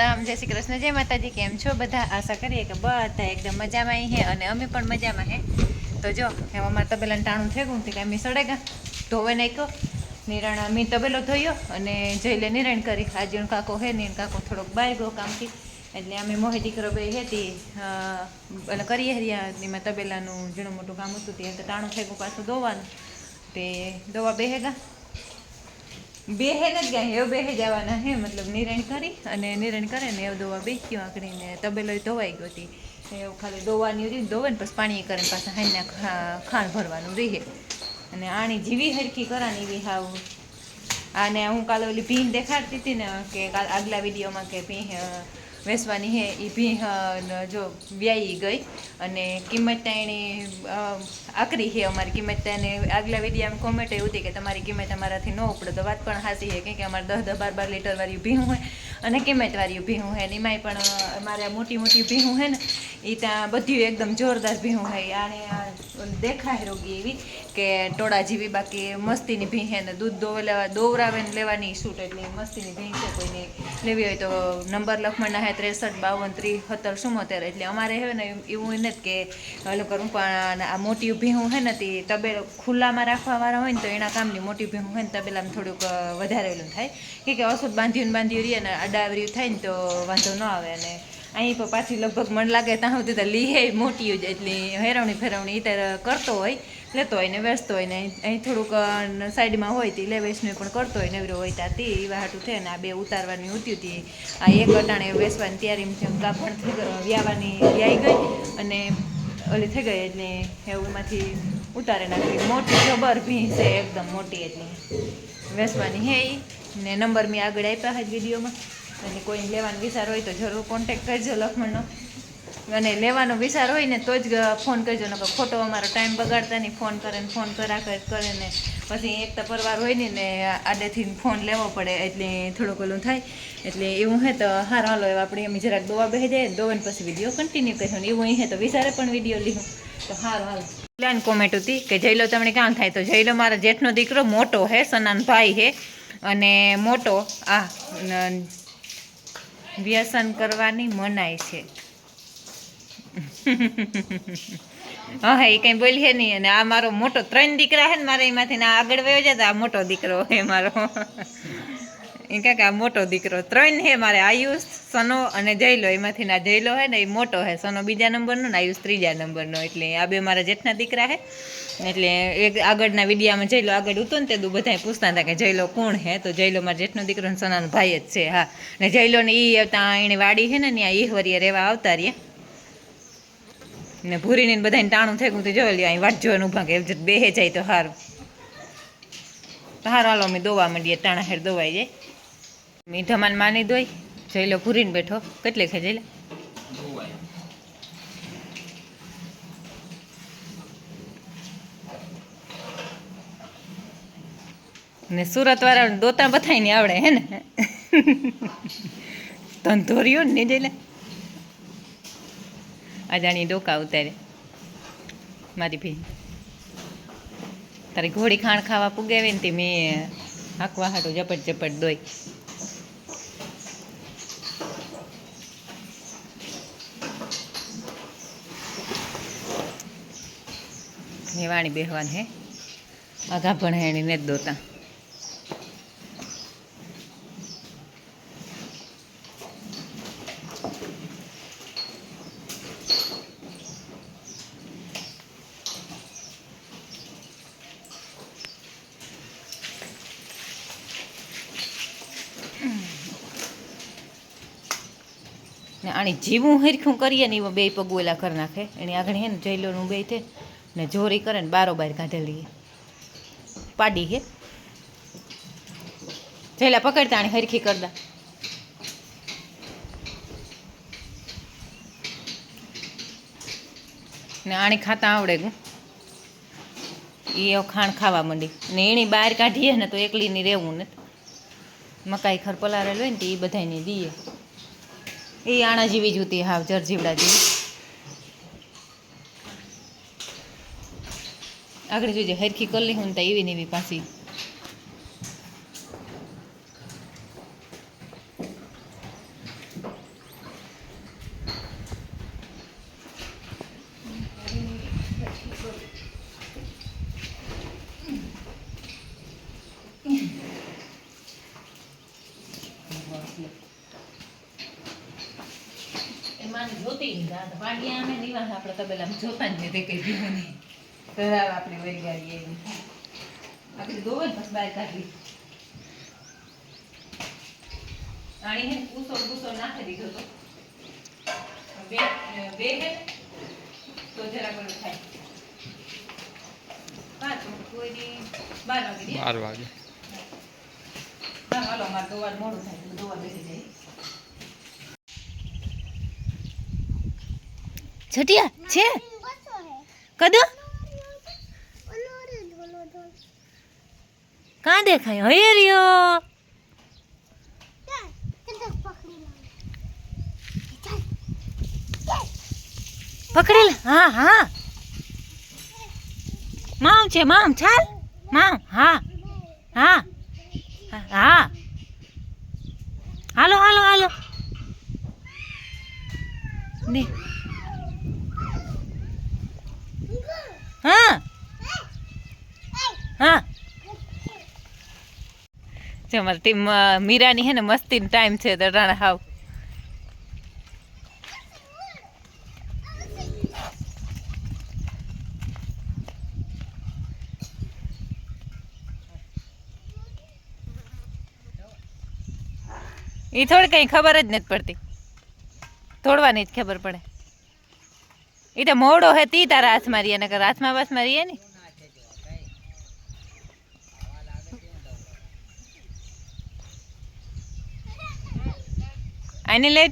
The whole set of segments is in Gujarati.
સીતારામ જય શ્રી કૃષ્ણ, જય માતાજી, કેમ છો બધા? આશા કરીએ કે બધા એકદમ મજામાં હે અને અમે પણ મજામાં હે. તો જો અમારે તબેલા ટાણું થઈ ગયું કે અમે સડેગા ધોવે નાખ્યો, નિરણ અમે તબેલો ધોયો અને જઈને નિરણ કરી. આજે કાકો હે ને કાકો થોડોક બાય ગયો કામથી. એટલે અમે મોહે દીકરો બે હતી એટલે કરીએ હરિયા એમાં તબેલાનું ઝીણું મોટું કામ હતું તે ટાણું થઈ ગયું પાછું દોવાનું તે દવા બેહેગા બેહે જ ગયા. એવું બેહે જવાના હે, મતલબ નિરણ કરી અને નિરણ કરે ને એવું દોવા બેસ્યું આંકડીને તબેલો ધોવાઈ ગયો હતી એવું ખાલી દોવાની રહી દોવે ને પછી પાણી કરે ને પાછા હાઈના ખાણ ભરવાનું રહે. અને આણી જીવી હરખી કરાની એવી હાવ. અને હું કાલે ઓલી ભીન દેખાડતી હતી ને કે આગલા વિડીયોમાં કે ભીંહ વેસવાની હે એ ભીંહ જો વ્યાઈ ગઈ. અને કિંમત એની આકરી છે અમારી કિંમત. એને આગલા વિડીયામાં કોમેન્ટ એવું હતી કે તમારી કિંમત અમારાથી ન ઉપડે. તો વાત પણ હાસી છે કે અમારે દસ દસ બાર બાર લીટર વાળી ભીહું હોય અને કિંમત વાળી ભીહું હોય. ને એમાંય પણ અમારે મોટી મોટી ભીહું છે ને એ ત્યાં બધું એકદમ જોરદાર ભીહું હોય આને દેખાય રોગી એવી કે ટોળા જેવી બાકી મસ્તીની ભીં છે ને દૂધ દોવે લેવા, દોવરાવે ને લેવાની છૂટ એટલે મસ્તીની ભીં છે કોઈને લેવી હોય તો નંબર લખમણના હે ત્રેસઠ, બાવન ત્રીસ સત્તર ચુમ્મોતેર એટલે અમારે હે ને એવું નથી કે હલો કરું પણ આ મોટી ભીહું હે ને તે તબેલો ખુલ્લામાં રાખવાવાળા હોય ને તો એના કામની મોટી ભીહું હોય ને તબેલામાં થોડુંક વધારે ઓલું થાય. કે કે અસુદ બાંધ્યું બાંધ્યું રહીએ ને અડાવર્યું થાય ને તો વાંધો ન આવે અને અહીં પણ પાછી લગભગ મન લાગે ત્યાં સુધી તો લીહે મોટી જ એટલી હેરવણી ફેરવણી ત્યારે કરતો હોય, લેતો હોય ને વેચતો હોય ને અહીં થોડુંક સાઈડમાં હોય તે, લે વેચનું પણ કરતો હોય, નવરો હોય ત્યાં તે એવા હાટું થાય ને આ બે ઉતારવાની ઉતી હતી આ એક અટાણે વેચવાની તૈયારી કાપણ થઈ ગયો, વ્યાવાની વ્યાઈ ગઈ અને ઓલી થઈ ગઈ એટલે એમાંથી ઉતારે નાખી. મોટી જબર ભી છે, એકદમ મોટી એટલી. વેચવાની હે ને નંબર મેં આગળ આપ્યા હોય વિડીયોમાં. અને કોઈ લેવાનો વિચાર હોય તો જરૂર કોન્ટેક્ટ કરજો લખમણનો અને લેવાનો વિચાર હોય ને તો જ ફોન કરજો ને ખોટો અમારો ટાઈમ બગાડતા નહીં. ફોન કરે ને ફોન કરા, કરે ને પછી એક તો પરવાર હોય ને ને આડેથી ફોન લેવો પડે એટલે થોડુંક ઓલું થાય. એટલે એવું હે તો હાર હાલો આપણે અમે જરાક દોવા બેસી જાય દોવાને પછી વીડિયો કન્ટિન્યુ કર્યો ને એવું હે તો વિચારે પણ વીડિયો લીધું તો હાર હાલ. પ્લાન કોમેન્ટ હતી કે જઈલો તમને કામ થાય તો જઈલો મારા જેઠનો દીકરો મોટો હે સનાન ભાઈ હે. અને મોટો, આ વ્યસન કરવાની મનાય છે. હા એ કંઈ બોલીએ નહીં. અને આ મારો મોટો ત્રણ દીકરા છે ને, મારે એમાંથી આગળ વયો જાય આ મોટો દીકરો હે મારો. એ કાંક આ મોટો દીકરો ત્રણ હે, મારે આયુષ, સનો અને જયલો. એમાંથી ના જયલો હે ને એ મોટો હે. સનો બીજા નંબરનો ને આયુષ ત્રીજા નંબરનો. એટલે આ બે મારા જેઠના દીકરા હે. એટલે એક આગળના વિડીયામાં જયલો આગળ ઉતો ને તે બધા પૂછતા હતા કે જયલો કોણ હે? તો જયલો મારા જેઠનો દીકરો ને સનાનો ભાઈ જ છે, હા. ને જયલો ને એ ત્યાં એની વાડી છે ને ત્યાં ઈહવરીએ રહેવા આવતા રહીએ ને ભૂરીને બધાને ટાણું થઈ ગયું તો જોઈ લ્યો, અહીં વાટ જોવાનું ઊભા કે બેહે જાય તો સારું તો સારું હાલો અમે દોવા માંડીએ, ટાણા હેર દોવાઈ જાય. મીઠામાં માની દોઈ જઈ લો ભૂરીને બેઠો. કેટલે ખાઈ લે ને સુરત વાળા દોતા બથાઈ ને આવડે, હે ને? ધંધોરિયો ને જઈ લે અજાણી ડોકા ઉતારે. મારી ભી. તારી ઘોડી ખાણ ખાવા પુગાવી ને તે મેં હાંકવા હાટું ઝપટ ઝપટ દોઈ વાણી બેહવાન હે. આઘા ભણહેણી ને જ દોતા. આની જીવું હરખું કરીએ ને એમાં બે પગવેલા કરી નાખે. એની આગળ હે ને જઈલોનું બે છે ને જોરી કરે ને બારો બાર કાઢેલી પાડી હે. જયલા પકડતા આની હરખી કરતા. ને આણી ખાતા આવડે ગું એ ખાણ ખાવા માંડી. ને એની બહાર કાઢીએ ને તો એકલીની રહેવું ને. મકાઈ ખર પલારેલ હોય ને તો એ બધાને દઈએ એ આણા જેવી જ હતી હાવ જરજીવડા જેવી. આગળ જોઈએ હરખી કરલી હું તા એવી ને એવી પાછી. એમાં જોતી વાગ્યા અમે નિવાસ આપણે તબેલામાં જોતા જ નથી કઈ દીવાની કરાવ આપણે વરિગાડી આપણે દોવે ને પછી બહાર કાઢી આણી હે પૂસો પૂસો નાખી દીધો તો. બે બે હે તો જરા પેલું થાય. પાંચ કોઈ બાર વાગે બાર વાગે. હા હાલો મારે દોવા મોડું થાય દોવા બેસી જાય. છટિયા છે? કદો? કાં દેખાય હયે રહ્યો પકડી લે હા હા મામ છે મામ ચાલ મામ હા હા હાલો હાલો હાલો ને હા હા જો અમારી ટીમ મીરાની હે ને મસ્તી ટાઈમ છે રાણા હાવ. એ થોડી કઈ ખબર જ નથી પડતી. તોડવાની જ ખબર પડે. એ તો મોડો હે, તી તારા હાથમાં મારીએ નકર હાથમાં બસમાં મારીએ ને?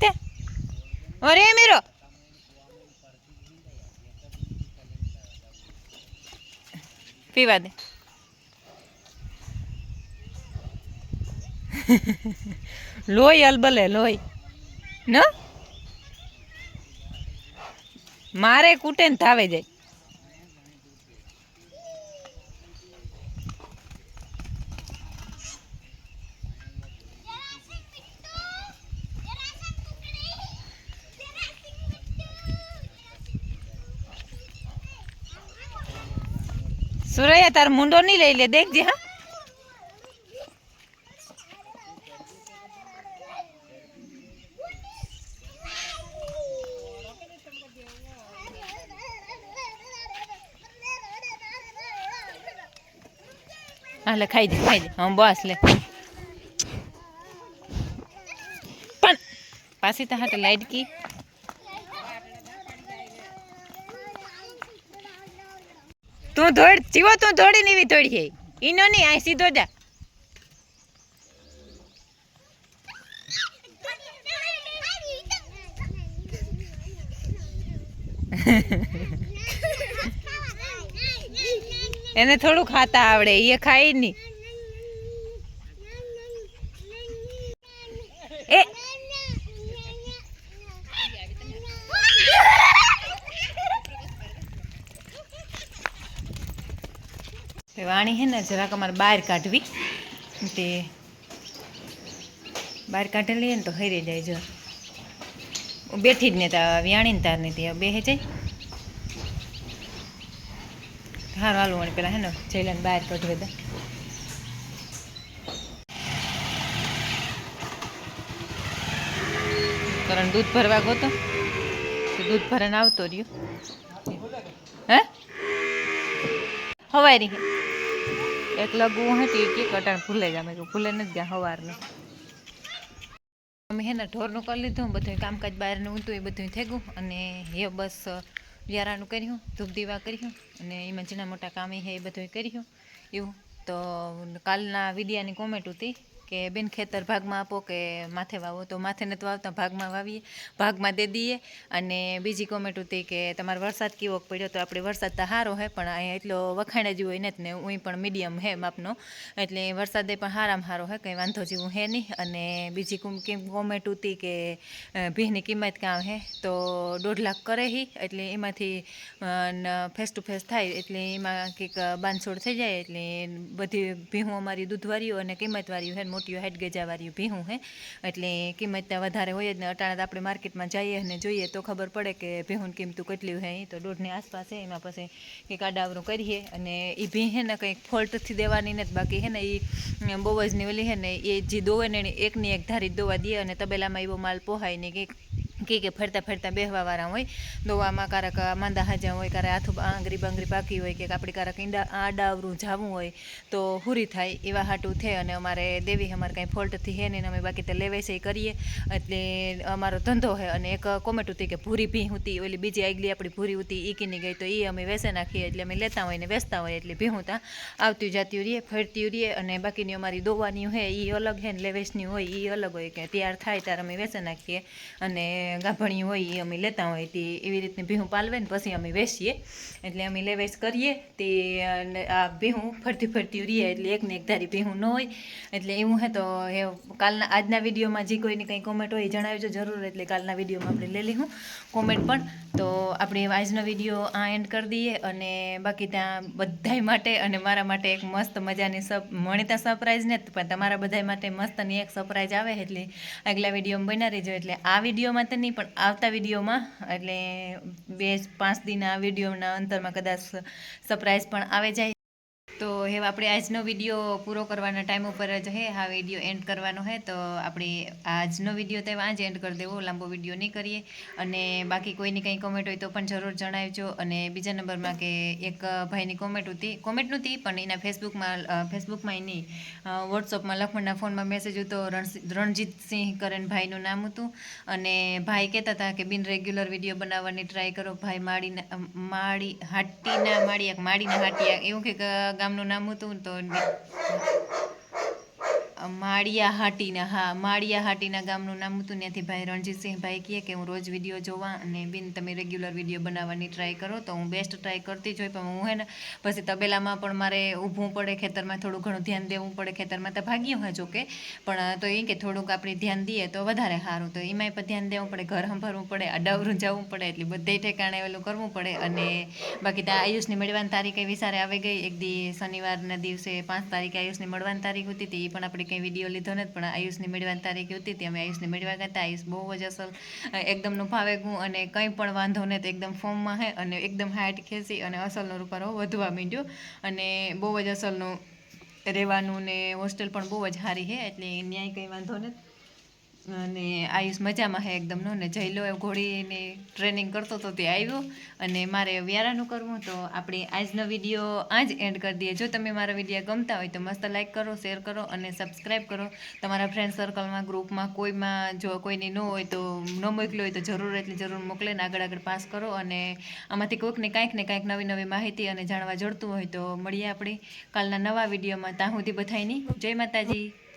તે. અરે મીરો પીવા દે. લોહી અલબલે લોહી. ન? મારે કૂટે ને જાય. સુરૈયા, તાર મુંડો નહીં લઈ લે, દેખજે, હા. હાલે ખાઈ દે ખાઈ દે. હા, બસ, લે. પણ પાછી તો હાટે લાઈટ કી. તું ધોડ જીવો તું ધોડી ને એવી ધોડી ઈનો નહીં આ સીધો જા. એને થોડું ખાતા આવડે એ ખાય નહીં એ વાણી હે ને જરાક અમારે બહાર કાઢવી. તે બહાર કાઢી લઈએ ને તો હરી જાય જો. બેઠી જ ને તા વ્યાણીને તાર નહીં ત્યાં બેહે જાય. સારું હાલું વળી પેલા હે ને જઈલાને બહાર કાઢવે દે. કારણ દૂધ ભરવા ગોતો દૂધ ભરણ આવતો રહ્યો. હે? હવારી એક લગવું હતી કે કટાણ ભૂલે જ. અમે કહ્યું ભૂલે નથી ગયા હવારનું. અમે હેને ઢોરનું કરી લીધું બધું કામકાજ બહારનું હતું, એ બધું થઈ ગયું. અને એ બસ વ્યારાનું કર્યું ધૂપ દીવા કર્યું, અને એમાં ઝીણા મોટા કામ હે એ બધું કર્યું. એવું. તો કાલના વિદ્યાની કોમેન્ટ હતી કે બેન ખેતર ભાગમાં આપો કે માથે વાવો, તો માથે નથી વાવતા, ભાગમાં વાવીએ, ભાગમાં દે દઈએ. અને બીજી કોમેન્ટ હતી કે તમારે વરસાદ કેવો પડ્યો, તો આપણે વરસાદ તો સારો હે, પણ અહીંયા એટલો વખાણે જેવો હોય નથી ને હું પણ મીડિયમ હે માપનો એટલે વરસાદે પણ સારામાં સારો હે, કંઈ વાંધો જેવું હે નહીં. અને બીજી કોમ- કેમ કોમેન્ટ હતી કે ભીની કિંમત કામ હે, તો દોઢ લાખ કરે હી, એટલે એમાંથી ફેસ ટુ ફેસ થાય, એટલે એમાં કંઈક બાંધછોડ થઈ જાય, એટલે બધી ભીહું અમારી દૂધવાળીઓ અને કિંમતવાળીઓ હે ને મોટીઓ હાઈટ ગજાવાળીઓ ભેહું હે. એટલે કિંમત ત્યાં વધારે હોય જ ને, અટાણે આપણે માર્કેટમાં જઈએ અને જોઈએ તો ખબર પડે કે ભેહું કિંમતું કેટલી એ તો દોઢની આસપાસ હે, એમાં પછી કે આડાવરું કરીએ અને એ ભી હે ને કંઈક ફોલ્ટથી દેવાની નથી બાકી હે ને એ બહુ જ નીવલી હે ને એ જે દોવે ને એકની એક ધારી દોવા દે અને તબેલામાં એવો માલ પોહાય ને કંઈક કે કે ફરતા ફરતા બેહવાવાળા હોય, દોવામાં કારક માંદા હાજા હોય કારે હાથું આંગરી બાંગરી પાકી હોય કે આપણે કારક ઈંડા આડાવરું જાવું હોય, તો હુરી થાય, એવા હાટું થાય અને અમારે દેવી અમારે કાંઈ ફોલ્ટથી હે ને અમે બાકી તો એ કરીએ. એટલે અમારો ધંધો છે અને એક કોમેટ હતી કે ભૂરી ભી હતી ઓલી બીજી આગલી આપણી ભૂરી હતી એ કીની ગઈ તો એ અમે વેસે નાખીએ, એટલે અમે લેતા હોય ને વેચતા હોય એટલે ભીહું આવતી જાતી રહીએ ફરતી રહીએ અને બાકીની અમારી દોવાની હોય એ અલગ છે ને લેવેસની હોય એ અલગ હોય કે તૈયાર થાય ત્યારે અમે વેસે નાખીએ. અને ગાભણિયું હોય એ અમે લેતા હોય તે એવી રીતની ભીહું પાલવે ને પછી અમે વેચીએ. એટલે અમે લેવેસ કરીએ તે આ ભીહું ફરતી ફરતી રહીએ એટલે એકને એક ધારી ભીહું ન હોય. એટલે એવું હે તો એ કાલના આજના વિડીયોમાં જે કોઈની કંઈ કોમેન્ટ હોય એ જણાવજો જરૂર એટલે કાલના વિડીયોમાં આપણે લઈ લઈશું કોમેન્ટ પણ. તો આપણે આજનો વીડિયો આ એન્ડ કરી દઈએ અને બાકી ત્યાં બધાય માટે અને મારા માટે એક મસ્ત મજાની સપ મણિતા સરપ્રાઈઝ ને પણ તમારા બધાય માટે મસ્ત અને એક સરપ્રાઈઝ આવે એટલે આગલા વિડીયોમાં બનાવી રહેજો. એટલે આ વિડીયોમાં તો નહીં, પણ આવતા વિડીયોમાં, એટલે બે પાંચ દિનના વિડીયોના અંતરમાં કદાચ સરપ્રાઈઝ પણ આવે જાય. તો હવે આપણે આજનો વીડિયો પૂરો કરવાના ટાઈમ ઉપર જ હે. આ વીડિયો એન્ડ કરવાનો હે. તો આપણે આજનો વીડિયો તો આજ એન્ડ કરી દેવો. લાંબો વીડિયો નહીં કરીએ. અને બાકી કોઈની કંઈ કોમેન્ટ હોય તો પણ જરૂર જણાવજો. અને બીજા નંબરમાં કે એક ભાઈની કોમેન્ટ હતી. કોમેન્ટ નહોતી, પણ એના ફેસબુકમાં ફેસબુકમાં એની વોટ્સઅપમાં લખમણના ફોનમાં મેસેજ હતો. રણજીતસિંહ કરણ ભાઈનું નામ હતું. અને ભાઈ કહેતા હતા કે બિન રેગ્યુલર વીડિયો બનાવવાની ટ્રાય કરો. ભાઈ માળીના માળી હાટીના માળિયા માળીના હાટિયા એવું કંઈક ગામનું નામ હતું તો માળિયા હાટીના હા માળિયા હાટીના ગામનું નામ હતું. ત્યાંથી ભાઈ રણજીતસિંહભાઈ કહે કે હું રોજ વીડિયો જોવા અને બિન તમે રેગ્યુલર વીડિયો બનાવવાની ટ્રાય કરો તો હું બેસ્ટ ટ્રાય કરતી જ હોય. પણ હું હે ને, પછી તબેલામાં પણ મારે ઊભવું પડે ખેતરમાં, થોડું ઘણું ધ્યાન દેવું પડે ખેતરમાં. તો ભાગ્યું હોય જોકે પણ તો એ કે થોડુંક આપણે ધ્યાન દઈએ તો વધારે સારું. તો એમાંય પણ ધ્યાન દેવું પડે, ઘર સંભાળવું પડે, અડાવરું જવું પડે, એટલે બધે ઠેકાણે એલું કરવું પડે. અને બાકી ત્યાં આયુષની મળવાની તારીખ એવી સારી આવી ગઈ. એક દી શનિવારના દિવસે પાંચ તારીખે આયુષની મળવાની તારીખ હતી, તે પણ આપણે કંઈ વીડિયો લીધો નથી, પણ આયુષની મેળવાની તારીખ હતી, તે અમે આયુષની મેળવા ગયા હતા. આયુષ બહુ જ અસલ એકદમનું ભાવે ગું અને કંઈ પણ વાંધો નહીં તો એકદમ ફોર્મમાં હે અને એકદમ હાઈટ ખેંચી અને અસલનો રૂપારો વધવા માંડ્યો. અને બહુ જ અસલનું રહેવાનું ને હોસ્ટેલ પણ બહુ જ સારી છે એટલે ન્યાય કંઈ વાંધો નથી. અને આયુષ મજામાં હે એકદમ, નો ને જયલો એ ઘોડીની ટ્રેનિંગ કરતો હતો તે આવ્યો. અને મારે વ્યારાનું કરવું તો આપણે આજનો વીડિયો આ જ એન્ડ કરી દઈએ. જો તમે મારા વીડિયો ગમતા હોય તો મસ્ત લાઈક કરો શેર કરો અને સબસ્ક્રાઈબ કરો. તમારા ફ્રેન્ડ સર્કલમાં ગ્રુપમાં કોઈમાં જો કોઈની ન હોય તો ન મોકલ્યો હોય તો જરૂર એટલે જરૂર મોકલે ને આગળ આગળ પાસ કરો. અને આમાંથી કોઈકને કાંઈક ને કાંઈક નવી નવી માહિતી અને જાણવા જડતું હોય તો મળીએ આપણે કાલના નવા વિડીયોમાં ત્યાં સુધી બધાયની જય માતાજી.